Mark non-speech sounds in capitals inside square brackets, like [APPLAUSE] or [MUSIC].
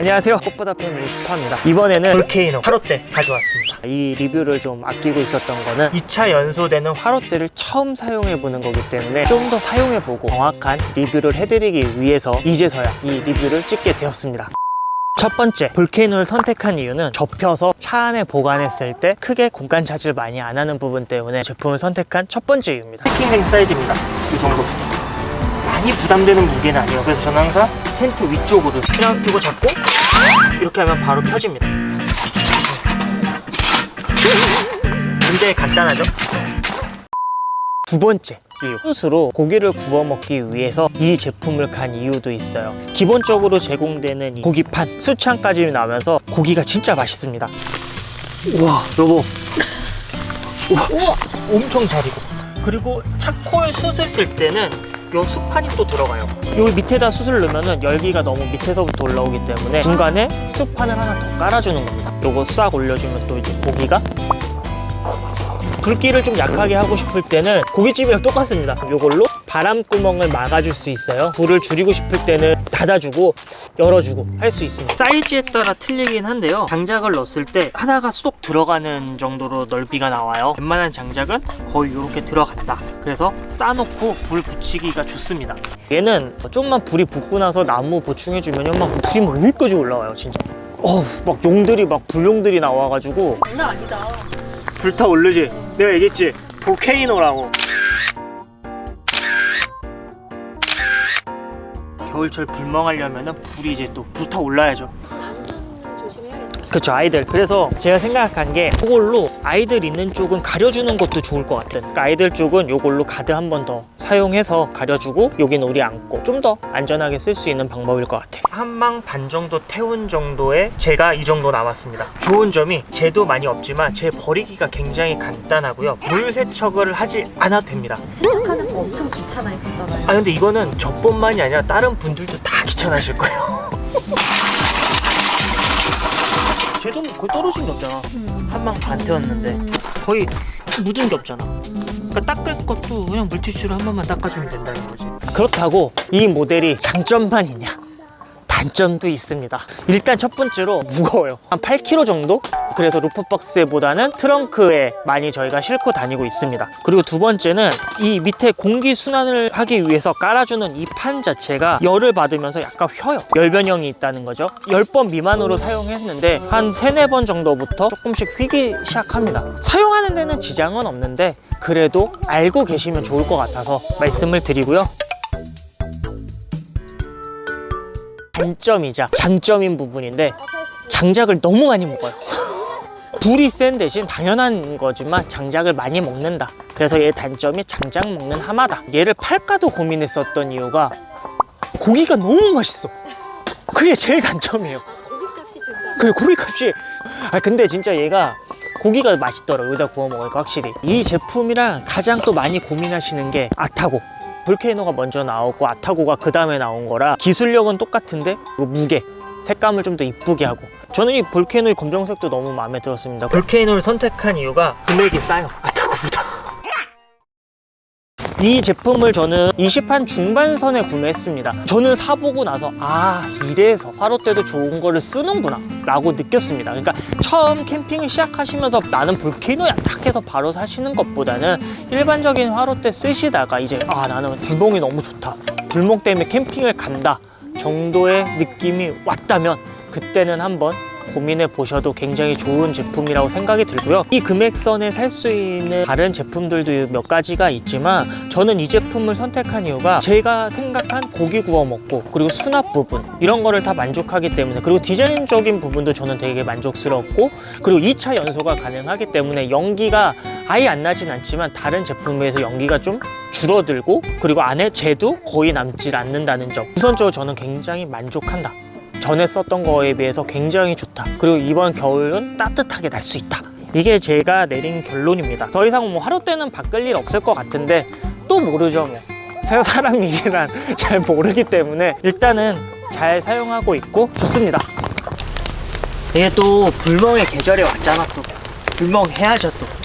안녕하세요. 꽃보다 팬 슈퍼입니다. 이번에는 볼케이노 화롯대 가져왔습니다. 이 리뷰를 좀 아끼고 있었던 거는 2차 연소되는 화롯대를 처음 사용해보는 거기 때문에 좀 더 사용해보고 정확한 리뷰를 해드리기 위해서 이제서야 이 리뷰를 찍게 되었습니다. 첫 번째 볼케이노를 선택한 이유는 접혀서 차 안에 보관했을 때 크게 공간 차지를 많이 안 하는 부분 때문에 제품을 선택한 첫 번째 이유입니다. 패킹행 사이즈입니다. 이 정도. 많이 부담되는 무게는 아니에요. 그래서 저는 항상 텐트 위쪽으로 그냥 이거 잡고 이렇게 하면 바로 펴집니다. 굉장히 간단하죠? 두 번째 이유 숯으로 고기를 구워 먹기 위해서 이 제품을 간 이유도 있어요. 기본적으로 제공되는 이 고기판 수창까지 나오면서 고기가 진짜 맛있습니다. 우와 여보. 우와, 엄청 잘 익어 그리고 차콜 숯을 쓸 때는 요 숯판이 또 들어가요 여기 밑에다 숯을 넣으면 열기가 너무 밑에서부터 올라오기 때문에 중간에 숯판을 하나 더 깔아주는 겁니다 요거 싹 올려주면 또 이제 고기가 불기를 좀 약하게 하고 싶을 때는 고깃집이랑 똑같습니다. 이걸로 바람구멍을 막아줄 수 있어요. 불을 줄이고 싶을 때는 닫아주고 열어주고 할 수 있습니다. 사이즈에 따라 틀리긴 한데요. 장작을 넣었을 때 하나가 쏙 들어가는 정도로 넓이가 나와요. 웬만한 장작은 거의 이렇게 들어간다. 그래서 싸놓고 불 붙이기가 좋습니다. 얘는 좀만 불이 붙고 나서 나무 보충해주면 막 불이 막 여기까지 올라와요, 진짜. 어우, 막 용들이 막 불용들이 나와가지고 장난 아니다. 불타 오르지? 내가 얘기했지 볼케이노라고 겨울철 불멍하려면 불이 이제 또 불타 올라야죠 그쵸 아이들. 그래서 제가 생각한 게 이걸로 아이들 있는 쪽은 가려주는 것도 좋을 것 같은. 그러니까 아이들 쪽은 이걸로 가드 한 번 더 사용해서 가려주고 여기는 우리 안고 좀 더 안전하게 쓸 수 있는 방법일 것 같아. 한망 반 정도 태운 정도에 제가 이 정도 나왔습니다. 좋은 점이 재도 많이 없지만 재 버리기가 굉장히 간단하고요. 물 세척을 하지 않아도 됩니다. 세척하는 거 엄청 귀찮아 했었잖아요. 아 근데 이거는 저뿐만이 아니라 다른 분들도 다 귀찮아하실 거예요 [LAUGHS] 쟤도 거의 떨어진 게 없잖아. 한방반 태웠는데 거의 묻은 게 없잖아. 그러니까 닦을 것도 그냥 물티슈로 한 번만 닦아주면 된다는 거지. 그렇다고 이 모델이 장점만 있냐 단점도 있습니다. 일단 첫 번째로 무거워요. 한 8kg 정도? 그래서 루프박스보다는 트렁크에 많이 저희가 싣고 다니고 있습니다. 그리고 두 번째는 이 밑에 공기 순환을 하기 위해서 깔아주는 이 판 자체가 열을 받으면서 약간 휘어요. 열 변형이 있다는 거죠. 10번 미만으로 사용했는데 한 3, 4번 정도부터 조금씩 휘기 시작합니다. 사용하는 데는 지장은 없는데 그래도 알고 계시면 좋을 것 같아서 말씀을 드리고요. 단점이자 장점인 부분인데 장작을 너무 많이 먹어요. [LAUGHS] 불이 센 대신 당연한 거지만 장작을 많이 먹는다. 그래서 얘 단점이 장작 먹는 하마다. 얘를 팔까도 고민했었던 이유가 고기가 너무 맛있어. 그게 제일 단점이에요. 고깃값이 든다. 그 고기값이 아 근데 진짜 얘가 고기가 맛있더라고 여기다 구워 먹으니까 확실히 이 제품이랑 가장 또 많이 고민하시는 게 아타고 볼케이노가 먼저 나오고 아타고가 그 다음에 나온 거라 기술력은 똑같은데 그 무게 색감을 좀 더 이쁘게 하고. 저는 이 볼케이노의 검정색도 너무 마음에 들었습니다. 볼케이노를 선택한 이유가 금액이 싸요 이 제품을 저는 20한 중반선에 구매했습니다. 저는 사보고 나서 아 이래서 화로 때도 좋은 거를 쓰는구나 라고 느꼈습니다. 그러니까 처음 캠핑을 시작하시면서 나는 볼케이노야 딱 해서 바로 사시는 것보다는 일반적인 화로 때 쓰시다가 이제 아 나는 불멍이 너무 좋다. 불멍 때문에 캠핑을 간다 정도의 느낌이 왔다면 그때는 한번 고민해 보셔도 굉장히 좋은 제품이라고 생각이 들고요. 이 금액선에 살 수 있는 다른 제품들도 몇 가지가 있지만 저는 이 제품을 선택한 이유가 제가 생각한 고기 구워 먹고 그리고 수납 부분 이런 거를 다 만족하기 때문에 그리고 디자인적인 부분도 저는 되게 만족스럽고 그리고 2차 연소가 가능하기 때문에 연기가 아예 안 나진 않지만 다른 제품에 비해서 연기가 좀 줄어들고 그리고 안에 재도 거의 남질 않는다는 점 우선적으로 저는 굉장히 만족한다. 전에 썼던 거에 비해서 굉장히 좋다. 그리고 이번 겨울은 따뜻하게 날 수 있다. 이게 제가 내린 결론입니다. 더 이상 뭐 하루 때는 바꿀 일 없을 것 같은데 또 모르죠 뭐. 새 사람 일이란 잘 모르기 때문에 일단은 잘 사용하고 있고 좋습니다. 이게 또 불멍의 계절이 왔잖아 또. 불멍 해야죠 또.